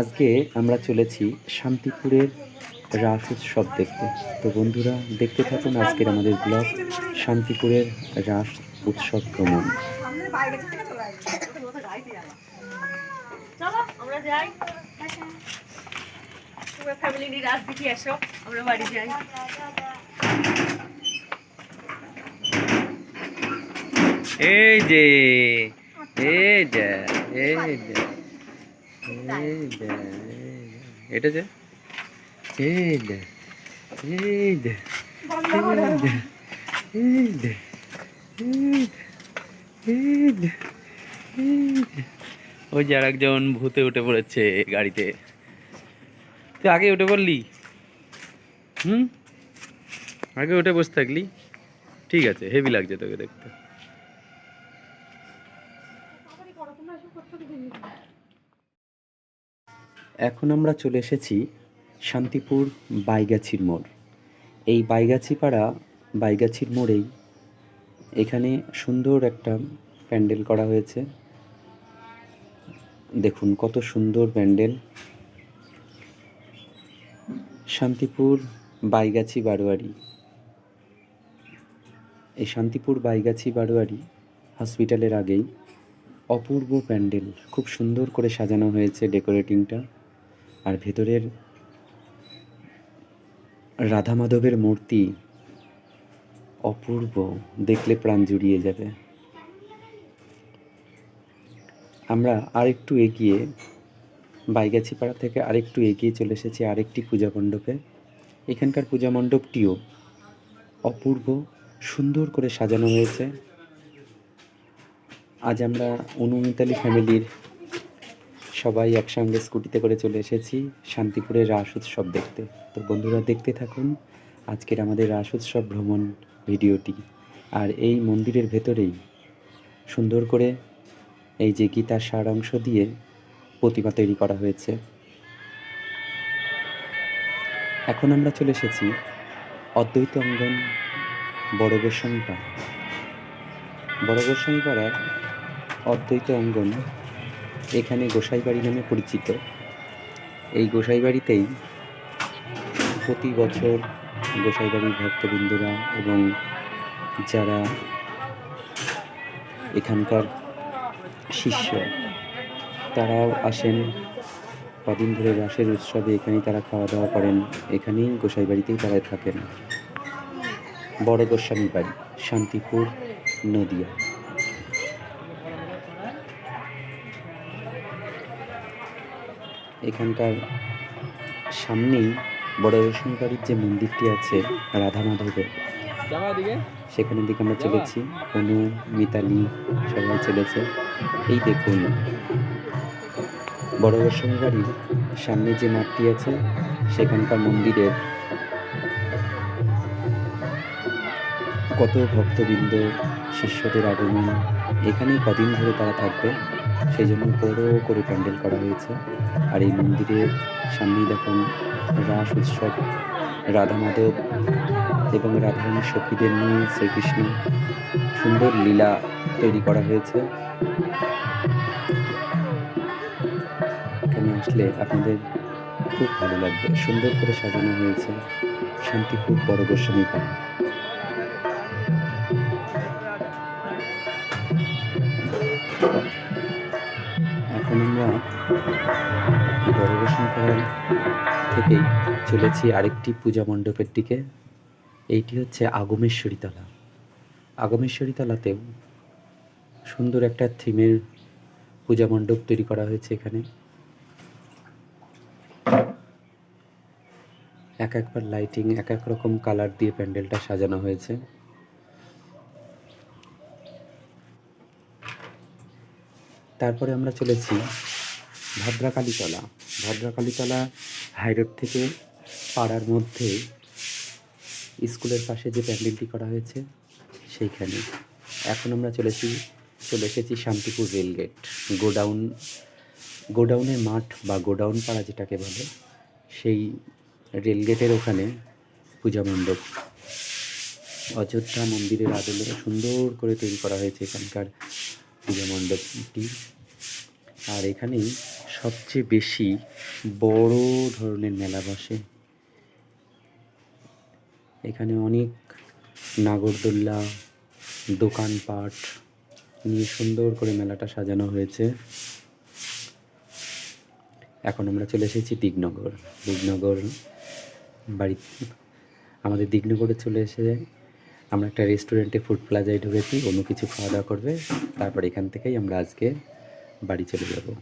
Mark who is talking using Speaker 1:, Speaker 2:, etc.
Speaker 1: আজকে আমরা চলেছি শান্তিপুরের রাস উৎসব দেখতে। তো বন্ধুরা দেখতে থাকুন আজকের আমাদের ব্লগ শান্তিপুরের রাস উৎসব ভ্রমণ।
Speaker 2: সামনে বাইরে থেকে চলে আসবে ওটা কোথাও যাইতে যাবে চলো আমরা যাই। তোমরা ফ্যামিলি নিয়ে রাত দেখি এসো আমরা বাড়ি যাই।
Speaker 1: এই যে এই যে এই যে এই যে। এটা যে ওই যে আর একজন ভূতে উঠে পড়েছে গাড়িতে তুই আগে উঠে পড়লি? হুম? আগে উঠে বসে থাকলি? ঠিক আছে হেভি লাগছে তোকে দেখতে। এখন আমরা চলে এসেছি শান্তিপুর বাইগাছির মোড়। এই বাইগাছি পাড়া, বাইগাছির মোড়েই এখানে সুন্দর একটা প্যান্ডেল করা হয়েছে। দেখুন কত সুন্দর প্যান্ডেল। শান্তিপুর বাইগাছি বারোয়ারি। এই শান্তিপুর বাইগাছি বারোয়ারি হসপিটালের আগেই অপূর্ব প্যান্ডেল। খুব সুন্দর করে সাজানো হয়েছে ডেকোরেটিংটা। আর ভেতরের রাধা মাধবের মূর্তি অপূর্ব। দেখলে প্রাণ জুড়িয়ে যাবে। আমরা আরেকটু এগিয়ে বাইগাছি পাড়া থেকে আরেকটু এগিয়ে চলে এসেছি আরেকটি পূজা মণ্ডপে। এখানকার পূজা মণ্ডপটিও অপূর্ব, সুন্দর করে সাজানো হয়েছে। আজ আমরা অনুমিতালি ফ্যামিলির সবাই একসঙ্গে স্কুটিতে করে চলে এসেছি শান্তিপুরের রাস উৎসব দেখতে। তো বন্ধুরা, দেখতে থাকুন আজকের আমাদের রাস উৎসব ভ্রমণ ভিডিওটি। আর এই মন্দিরের ভেতরেই সুন্দর করে এই যে গীতার সার অংশ দিয়ে প্রতিমা তৈরি করা হয়েছে। এখন আমরা চলে এসেছি অদ্বৈত অঙ্গন বড় গোস্বামী পাড়া বড় গোস্বামী পাড়ার অদ্বৈত অঙ্গন এখানে গোসাইবাড়ি নামে পরিচিত। এই গোসাইবাড়িতেই প্রতি বছর গোসাইবাড়ির ভক্তবৃন্দরা এবং যারা এখানকার শিষ্য, তারাও আসেন। কদিন ধরে রাসের উৎসবে এখানেই তারা খাওয়া দাওয়া করেন। এখানেই গোসাইবাড়িতেই তারা থাকেন। বড় গোস্বামী বাড়ি, শান্তিপুর, নদিয়া। এখানকার সামনেই বড় রসুন বাড়ির যে মন্দিরটি আছে রাধা মাধবের সেখানের দিকে আমরা চলেছি। অনু মিতালি সবাই চলেছে। এই দেখুন বড় রসুন বাড়ির সামনে যে মাঠটি আছে সেখানকার মন্দিরের কত ভক্তবৃন্দ শিষ্যদের আগমন এখানেই কদিন ধরে তারা থাকবে। সেই জন্য বড় করে প্যান্ডেল করা হয়েছে। আর এই মন্দিরের সামনেই দেখুন রাস উৎসব। রাধা মাধব এবং রাধারানীর সখীদের নিয়ে শ্রীকৃষ্ণ সুন্দর লীলা তৈরি করা হয়েছে। এখানে আসলে আপনাদের খুব ভালো লাগবে। সুন্দর করে সাজানো হয়েছে। শান্তিপুর বড় গোস্বামী পাড়া। এখন বড় গোস্বামী থেকেই চলেছি আরেকটি পূজা মণ্ডপের দিকে। এইটি হচ্ছে আগমেশ্বরীতলা আগমেশ্বরীতলাতেও সুন্দর একটা থিমের পূজা মণ্ডপ তৈরি করা হয়েছে এখানে। এক একবার লাইটিং, এক এক রকম কালার দিয়ে প্যান্ডেলটা সাজানো হয়েছে। তারপরে আমরা চলেছি ভদ্রাকালীতলা। ভদ্রাকালীতলা হাইরোড থেকে পাড়ার মধ্যে স্কুলের পাশে যে প্যান্ডেলটি করা হয়েছে, সেইখানে। এখন আমরা চলেছি, চলে এসেছি শান্তিপুর রেলগেট। গোডাউন, গোডাউনের মাঠ বা গোডাউন পাড়া যেটাকে বলে, সেই রেলগেটের ওখানে পূজা মণ্ডপ। অযোধ্যা মন্দিরের আদলে সুন্দর করে তৈরি করা হয়েছে এখানকার পূজা মণ্ডপটি। আর এখানেই সবচেয়ে বেশি বড় ধরনের মেলা বসে। এখানে অনেক নাগরদোল্লা, দোকানপাট নিয়ে সুন্দর করে মেলাটা সাজানো হয়েছে। এখন আমরা চলে এসেছি দিগনগর। দিগনগর বাড়ি, আমাদের দিগনগরে চলে এসে আমরা একটা রেস্টুরেন্টে ফুড প্লাজায় ঢুকেছি। অন্য কিছু খাওয়া দাওয়া করবে। তারপর এখান থেকেই আমরা আজকে বাড়ি চলে যাব।